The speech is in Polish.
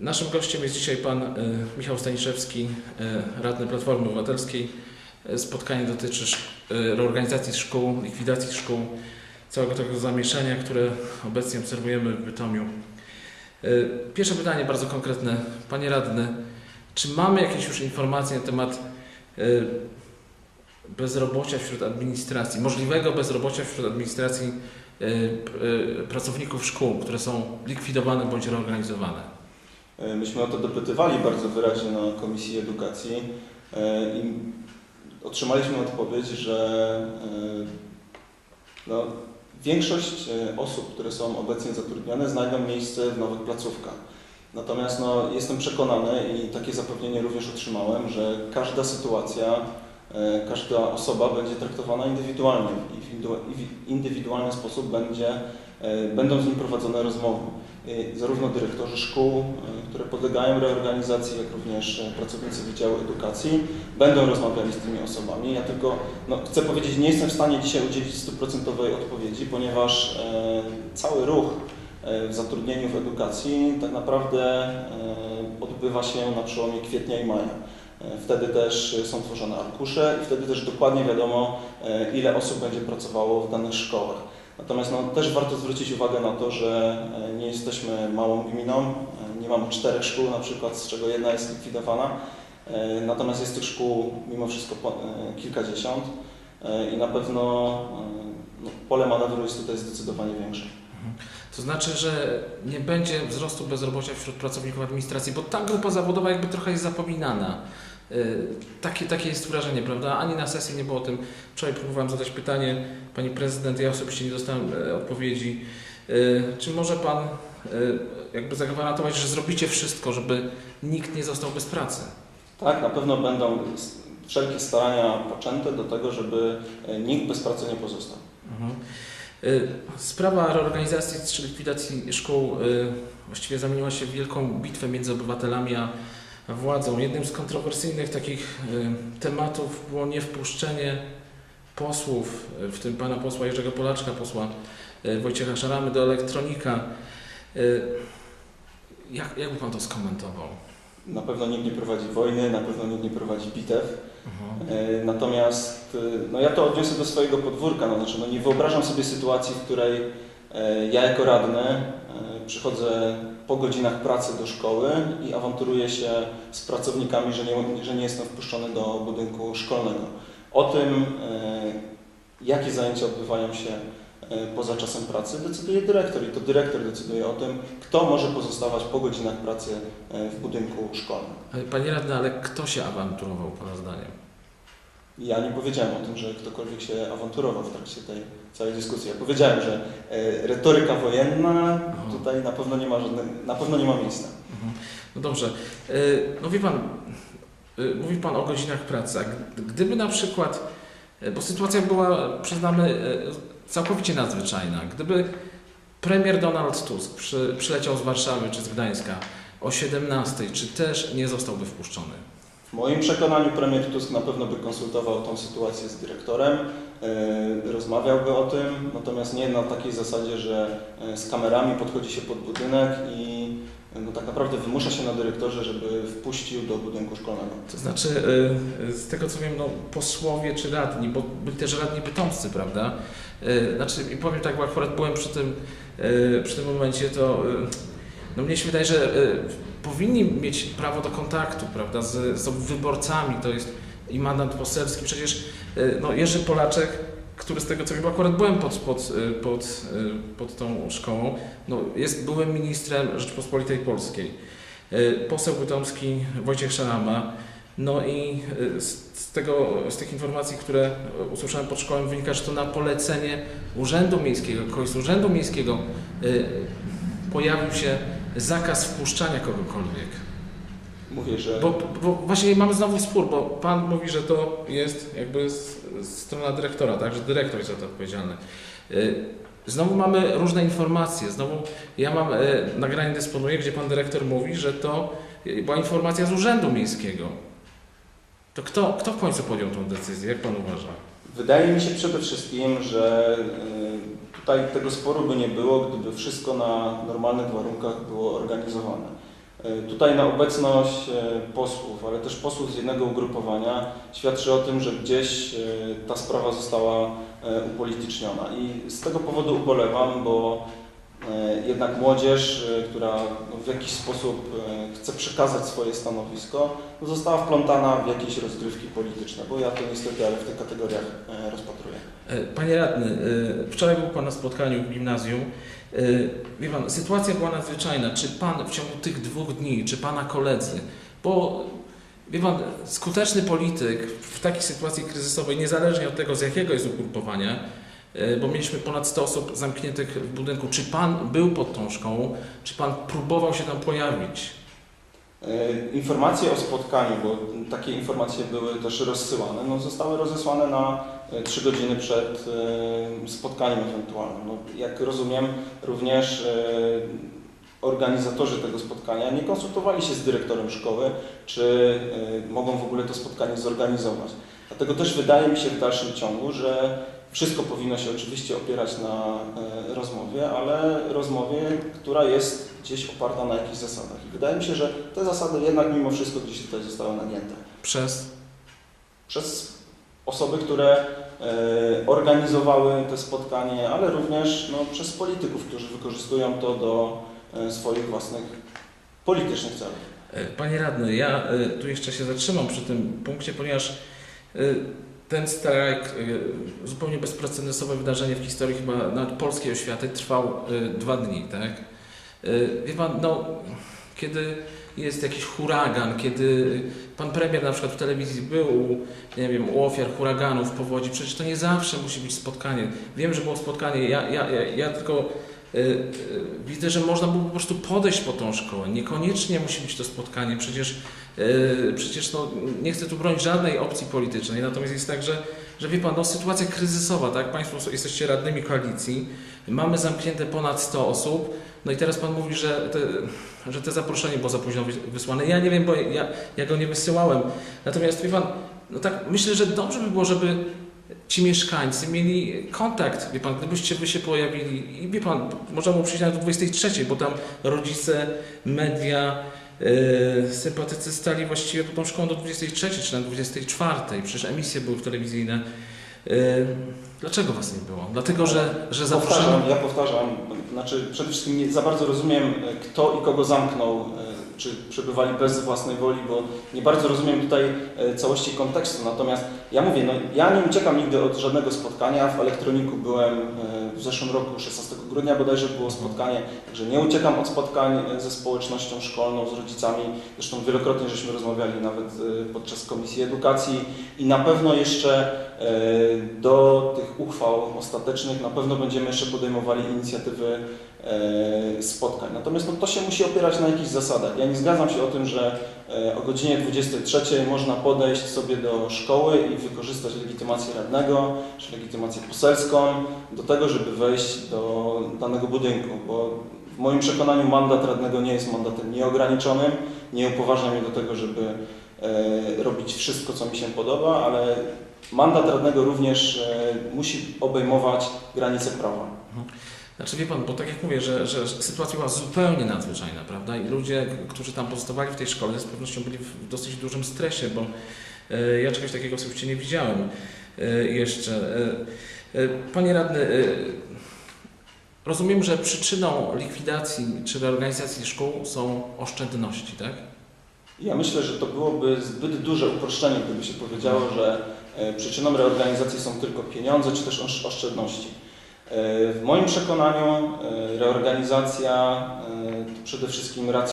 Naszym gościem jest dzisiaj pan e, Michał Staniszewski, e, radny Platformy Obywatelskiej. E, Spotkanie dotyczy reorganizacji szkół, likwidacji szkół, całego tego zamieszania, które obecnie obserwujemy w Bytomiu. Pierwsze pytanie bardzo konkretne. Panie radny, czy mamy jakieś już informacje na temat bezrobocia wśród administracji, możliwego bezrobocia wśród administracji pracowników szkół, które są likwidowane bądź reorganizowane? E, Myśmy o to dopytywali bardzo wyraźnie na Komisji Edukacji e, i otrzymaliśmy odpowiedź, że e, no, większość osób, które są obecnie zatrudnione, znajdą miejsce w nowych placówkach. Natomiast no, jestem przekonany i takie zapewnienie również otrzymałem, że każda sytuacja, każda osoba będzie traktowana indywidualnie i w indywidualny sposób będzie, e, będą z nim prowadzone rozmowy. Y, zarówno dyrektorzy szkół, które podlegają reorganizacji, jak również pracownicy Wydziału Edukacji będą rozmawiali z tymi osobami. Ja tylko no, chcę powiedzieć, nie jestem w stanie dzisiaj udzielić stuprocentowej odpowiedzi, ponieważ e, cały ruch e, w zatrudnieniu w edukacji tak naprawdę e, odbywa się na przełomie kwietnia i maja. Wtedy też są tworzone arkusze i wtedy też dokładnie wiadomo, e, ile osób będzie pracowało w danych szkołach. Natomiast no, też warto zwrócić uwagę na to, że e, nie jesteśmy małą gminą, e, nie mamy czterech szkół na przykład, z czego jedna jest likwidowana, natomiast jest tych szkół mimo wszystko kilkadziesiąt i na pewno no, pole manewru jest tutaj zdecydowanie większe. To znaczy, że nie będzie wzrostu bezrobocia wśród pracowników administracji, bo ta grupa zawodowa jakby trochę jest zapominana. Y, Takie, takie jest wrażenie, prawda? Ani na sesji nie było o tym. Wczoraj próbowałem zadać pytanie pani prezydent, ja osobiście nie dostałem e, odpowiedzi. Y, Czy może pan y, jakby zagwarantować, że zrobicie wszystko, żeby nikt nie został bez pracy? Tak, na pewno będą wszelkie starania poczęte do tego, żeby e, nikt bez pracy nie pozostał. Mhm. Y, Sprawa reorganizacji czy likwidacji szkół y, właściwie zamieniła się w wielką bitwę między obywatelami a władzą. Jednym z kontrowersyjnych takich y, tematów było niewpuszczenie posłów, w tym pana posła Jerzego Polaczka, posła Wojciecha Szaramy do elektronika. Jak, jak by pan to skomentował? Na pewno nikt nie prowadzi wojny, na pewno nikt nie prowadzi bitew. E, Natomiast e, no ja to odniosę do swojego podwórka, no, znaczy, no nie wyobrażam sobie sytuacji, w której e, ja jako radny przychodzę po godzinach pracy do szkoły i awanturuję się z pracownikami, że nie, że nie jestem wpuszczony do budynku szkolnego. O tym, jakie zajęcia odbywają się poza czasem pracy, decyduje dyrektor i to dyrektor decyduje o tym, kto może pozostawać po godzinach pracy e, w budynku szkolnym. Panie radny, ale kto się awanturował pana zdaniem? Ja nie powiedziałem o tym, że ktokolwiek się awanturował w trakcie tej całej dyskusji. Ja powiedziałem, że e, retoryka wojenna tutaj na pewno nie ma na pewno nie ma miejsca. Mhm. No dobrze. No wie pan, mówi pan o godzinach pracy. Gdyby na przykład, bo sytuacja była, przyznamy, całkowicie nadzwyczajna. Gdyby premier Donald Tusk przy, przyleciał z Warszawy czy z Gdańska o 17, czy też nie zostałby wpuszczony? W moim przekonaniu premier Tusk na pewno by konsultował tą sytuację z dyrektorem, e, rozmawiałby o tym, natomiast nie na takiej zasadzie, że e, z kamerami podchodzi się pod budynek i no, tak naprawdę wymusza się na dyrektorze, żeby wpuścił do budynku szkolnego. To znaczy, y, z tego co wiem, no, posłowie czy radni, bo byli też radni bytomscy, prawda? Y, Znaczy, i powiem tak, bo akurat byłem przy tym, y, przy tym momencie, to y, no mnie się wydaje, że y, powinni mieć prawo do kontaktu, prawda, z, z wyborcami, to jest i mandat poselski. Przecież y, no, Jerzy Polaczek, który z tego co wiem, akurat byłem pod, pod, y, pod, y, pod tą szkołą, no, jest byłym ministrem Rzeczpospolitej Polskiej. Y, Poseł bytomski Wojciech Szarama. No i z, tego, z tych informacji, które usłyszałem pod szkołą, wynika, że to na polecenie Urzędu Miejskiego, kogoś z Urzędu Miejskiego pojawił się zakaz wpuszczania kogokolwiek. Mówię, że... Bo, bo właśnie mamy znowu spór, bo Pan mówi, że to jest jakby strona dyrektora, tak, że dyrektor jest za to odpowiedzialny. Y, Znowu mamy różne informacje, znowu ja mam y, nagranie dysponuję, gdzie Pan dyrektor mówi, że to y, była informacja z Urzędu Miejskiego. To kto, kto w końcu podjął tą decyzję, jak Pan uważa? Wydaje mi się przede wszystkim, że tutaj tego sporu by nie było, gdyby wszystko na normalnych warunkach było organizowane. E, Tutaj na obecność e, posłów, ale też posłów z jednego ugrupowania świadczy o tym, że gdzieś e, ta sprawa została upolityczniona. I z tego powodu ubolewam, bo jednak młodzież, która w jakiś sposób chce przekazać swoje stanowisko, no, została wplątana w jakieś rozgrywki polityczne, bo ja to niestety, ale w tych kategoriach rozpatruję. Panie radny, wczoraj był Pan na spotkaniu w gimnazjum. E, Wie Pan, sytuacja była nadzwyczajna. Czy Pan w ciągu tych dwóch dni, czy Pana koledzy, bo wie Pan, skuteczny polityk w takiej sytuacji kryzysowej, niezależnie od tego z jakiego jest ugrupowania, e, bo mieliśmy ponad 100 osób zamkniętych w budynku, czy Pan był pod tą szkołą, czy Pan próbował się tam pojawić? E, Informacje o spotkaniu, bo takie informacje były też rozsyłane, no, zostały rozesłane na 3 godziny przed e, spotkaniem ewentualnym. No, jak rozumiem, również e, organizatorzy tego spotkania nie konsultowali się z dyrektorem szkoły, czy e, mogą w ogóle to spotkanie zorganizować. Dlatego też wydaje mi się w dalszym ciągu, że wszystko powinno się oczywiście opierać na e, rozmowie, ale rozmowie, która jest gdzieś oparta na jakichś zasadach. I wydaje mi się, że te zasady jednak mimo wszystko gdzieś tutaj zostały nagięte. Przez Przez osoby, które e, organizowały te spotkanie, ale również no, przez polityków, którzy wykorzystują to do e, swoich własnych politycznych celów. Panie radny, ja tu jeszcze się zatrzymam przy tym punkcie, ponieważ ten strajk, e, zupełnie bezprecedensowe wydarzenie w historii chyba nawet polskiej oświaty, trwał e, dwa dni, tak? E, Wie pan, no, kiedy jest jakiś huragan, kiedy pan premier na przykład w telewizji był, nie wiem, u ofiar huraganów, powodzi, przecież to nie zawsze musi być spotkanie. Wiem, że było spotkanie, ja, ja, ja, ja tylko widzę, że można było po prostu podejść po tą szkołę. Niekoniecznie musi być to spotkanie. Przecież, e, przecież no, nie chcę tu bronić żadnej opcji politycznej. Natomiast jest tak, że, że wie pan, no, sytuacja kryzysowa, tak? Państwo jesteście radnymi koalicji, mamy zamknięte ponad 100 osób. No i teraz pan mówi, że te, że te zaproszenie było za późno wys- wysłane. Ja nie wiem, bo ja, ja go nie wysyłałem. Natomiast wie pan, no tak myślę, że dobrze by było, żeby ci mieszkańcy mieli kontakt, wie pan, gdybyście wy się pojawili i wie pan, można było przyjść nawet do 23, bo tam rodzice, media, yy, sympatycy stali właściwie pod tą szkołą do 23 czy na 24, przecież emisje były telewizyjne. Yy, dlaczego was nie było? Dlatego, że, że zaproszenie... Powtarzam, ja powtarzam, znaczy przede wszystkim nie za bardzo rozumiem, e, kto i kogo zamknął, e, czy przebywali bez własnej woli, bo nie bardzo rozumiem tutaj e, całości kontekstu. Natomiast ja mówię, no, ja nie uciekam nigdy od żadnego spotkania. W elektroniku byłem e, w zeszłym roku, 16 grudnia bodajże było spotkanie, także nie uciekam od spotkań e, ze społecznością szkolną, z rodzicami. Zresztą wielokrotnie żeśmy rozmawiali nawet podczas Komisji Edukacji i na pewno jeszcze do tych uchwał ostatecznych na pewno będziemy jeszcze podejmowali inicjatywy e, spotkań. Natomiast no, to się musi opierać na jakichś zasadach. Ja nie zgadzam się o tym, że e, o godzinie 23 można podejść sobie do szkoły i wykorzystać legitymację radnego czy legitymację poselską do tego, żeby wejść do danego budynku, bo w moim przekonaniu mandat radnego nie jest mandatem nieograniczonym, nie upoważnia mnie do tego, żeby e, robić wszystko, co mi się podoba, ale mandat radnego również e, musi obejmować granice prawa. Znaczy wie pan, bo tak jak mówię, że, że sytuacja była zupełnie nadzwyczajna, prawda? I ludzie, którzy tam pozostawali w tej szkole, z pewnością byli w dosyć dużym stresie, bo e, ja czegoś takiego osobiście nie widziałem e, jeszcze. Panie radny, rozumiem, że przyczyną likwidacji czy reorganizacji szkół są oszczędności, tak? Ja myślę, że to byłoby zbyt duże uproszczenie, gdyby się powiedziało, że przyczyną reorganizacji są tylko pieniądze czy też osz- oszczędności. E, W moim przekonaniu e, reorganizacja e, to przede wszystkim racjonalizacja